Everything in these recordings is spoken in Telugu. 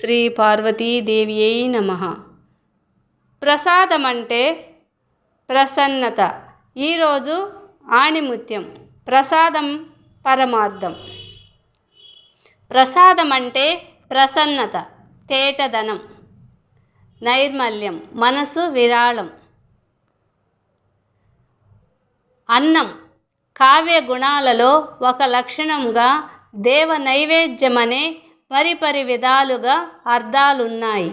శ్రీ పార్వతీదేవి అయి నమ. ప్రసాదం అంటే ప్రసన్నత ఈరోజు ఆణిముత్యం ప్రసాదం పరమార్థం. ప్రసాదం అంటే ప్రసన్నత తేటదనం నైర్మల్యం మనసు విరాళం. అన్నం కావ్య గుణాలలో ఒక లక్షణంగా దేవ నైవేద్యమనే పరిపరి విధాలుగా అర్థాలున్నాయి.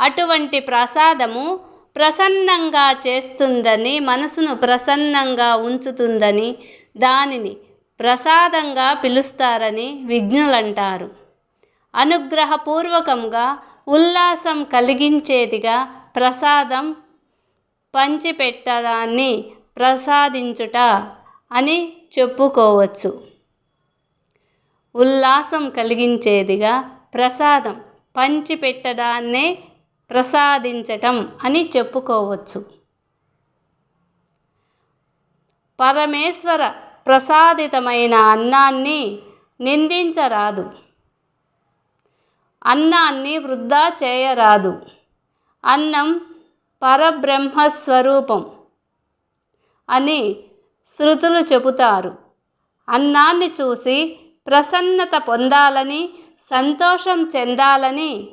అటువంటి ప్రసాదము ప్రసన్నంగా చేస్తుందని మనసును ప్రసన్నంగా ఉంచుతుందని దానిని ప్రసాదంగా పిలుస్తారని విఘ్నులంటారు అనుగ్రహపూర్వకంగా ఉల్లాసం కలిగించేదిగా ప్రసాదం పంచిపెట్టడాన్ని ప్రసాదించుట అని చెప్పుకోవచ్చు. ఉల్లాసం కలిగించేదిగా ప్రసాదం పంచిపెట్టడాన్నే ప్రసాదించటం అని చెప్పుకోవచ్చు. పరమేశ్వర ప్రసాదితమైన అన్నాన్ని నిందించరాదు. అన్నాన్ని వృద్ధా చేయరాదు. అన్నం పరబ్రహ్మస్వరూపం అని శృతులు చెబుతారు. అన్నాన్ని చూసి ప్రసన్నత పొందాలని సంతోషం చెందాలని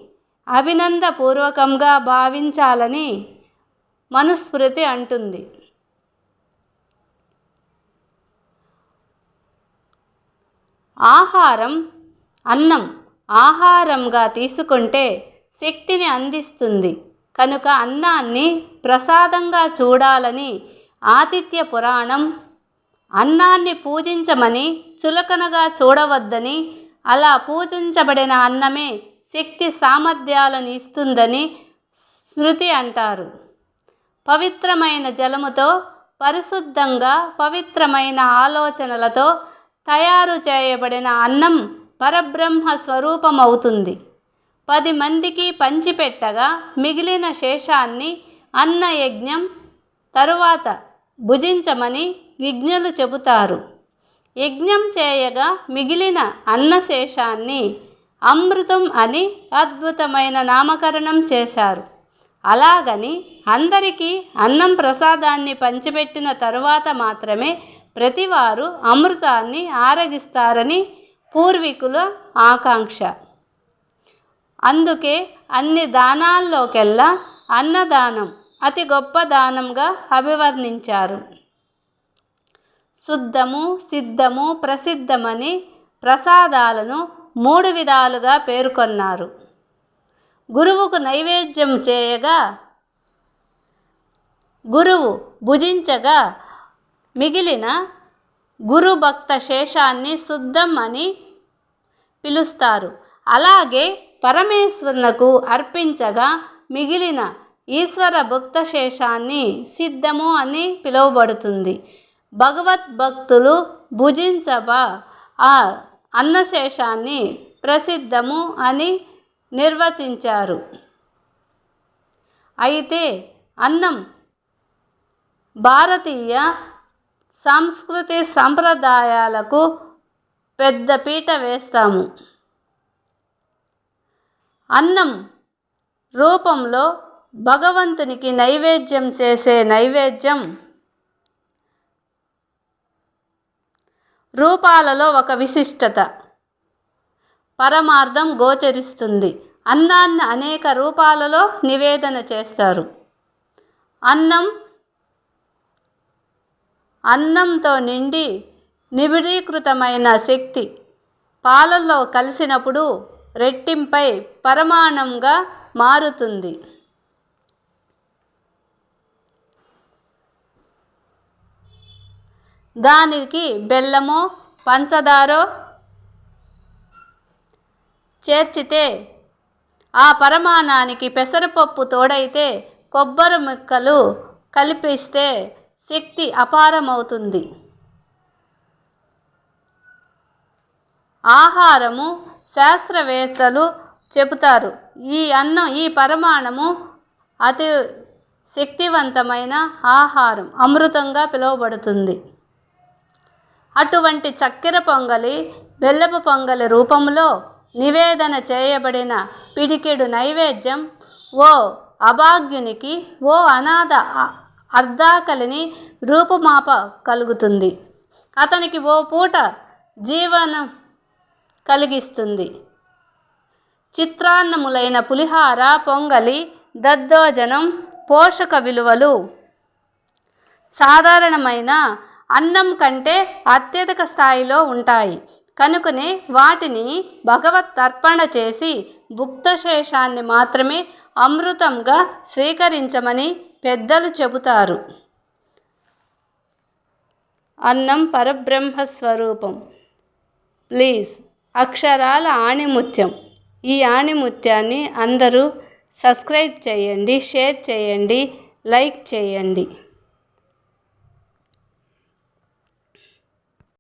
అభినందపూర్వకంగా భావించాలని మనుస్మృతి అంటుంది. ఆహారం అన్నం ఆహారంగా తీసుకుంటే శక్తిని అందిస్తుంది. కనుక అన్నాన్ని ప్రసాదంగా చూడాలని ఆతిథ్య పురాణం అన్నాన్ని పూజించమని చులకనగా చూడవద్దని అలా పూజించబడిన అన్నమే శక్తి సామర్థ్యాలను ఇస్తుందని శృతి అంటారు. పవిత్రమైన జలముతో పరిశుద్ధంగా పవిత్రమైన ఆలోచనలతో తయారు చేయబడిన అన్నం పరబ్రహ్మ స్వరూపమవుతుంది. పది మందికి పంచిపెట్టగా మిగిలిన శేషాన్ని అన్న యజ్ఞం తరువాత భుజించమని విజ్ఞులు చెబుతారు. యజ్ఞం చేయగా మిగిలిన అన్నశేషాన్ని అమృతం అని అద్భుతమైన నామకరణం చేశారు. అలాగని అందరికీ అన్నం ప్రసాదాన్ని పంచిపెట్టిన తరువాత మాత్రమే ప్రతివారు అమృతాన్ని ఆరగిస్తారని పూర్వీకుల ఆకాంక్ష. అందుకే అన్ని దానాల్లోకెల్లా అన్నదానం అతి గొప్ప దానంగా అభివర్ణించారు. శుద్ధము సిద్ధము ప్రసిద్ధమని ప్రసాదాలను మూడు విధాలుగా పేర్కొన్నారు. గురువుకు నైవేద్యం చేయగా గురువు భుజించగా మిగిలిన గురుభక్త శేషాన్ని శుద్ధం అని పిలుస్తారు. అలాగే పరమేశ్వరునకు అర్పించగా మిగిలిన ఈశ్వర భక్త శేషాన్ని సిద్ధము అని పిలువబడుతుంది. భగవద్భక్తులు భుజించబ. ఆ అన్నశేషాన్ని ప్రసిద్ధము అని నిర్వచించారు. అయితే అన్నం భారతీయ సంస్కృతి సంప్రదాయాలకు పెద్దపీట వేస్తాము. అన్నం రూపంలో భగవంతునికి నైవేద్యం చేసే నైవేద్యం రూపాలలో ఒక విశిష్టత. పరమార్థం గోచరిస్తుంది. అన్నాన్ని అనేక రూపాలలో నివేదన చేస్తారు. అన్నం అన్నంతో నిండి నిబిడీకృతమైన శక్తి. పాలల్లో కలిసినప్పుడు రెట్టింపై పరమాణంగా మారుతుంది. దానికి బెల్లమో పంచదారో చేర్చితే ఆ పరమాణానికి పెసరపప్పు తోడైతే కొబ్బరి ముక్కలు కలిపిస్తే శక్తి అపారమవుతుంది. ఆహారము శాస్త్రవేత్తలు చెబుతారు. ఈ అన్నం ఈ పరమాణము అతి శక్తివంతమైన ఆహారం అమృతంగా పిలువబడుతుంది. అటువంటి చక్కెర పొంగలి బెల్లపు పొంగలి రూపంలో నివేదన చేయబడిన పిడికెడు నైవేద్యం. ఓ అభాగ్యునికి ఓ అనాథ అర్ధాకలిని రూపుమాప కలుగుతుంది. అతనికి ఓ పూట జీవనం కలిగిస్తుంది. చిత్రాన్నములైన పులిహార పొంగలి దద్దోజనం పోషక విలువలు సాధారణమైన అన్నం కంటే అత్యధిక స్థాయిలో ఉంటాయి. కనుకనే వాటిని భగవత్ అర్పణ చేసి భుక్తశేషాన్ని మాత్రమే అమృతంగా స్వీకరించమని పెద్దలు చెబుతారు. అన్నం పరబ్రహ్మ స్వరూపం. ప్లీజ్ అక్షరాల ఆణిముత్యం. ఈ ఆణిముత్యాన్ని అందరూ సబ్స్క్రైబ్ చేయండి షేర్ చేయండి లైక్ చేయండి.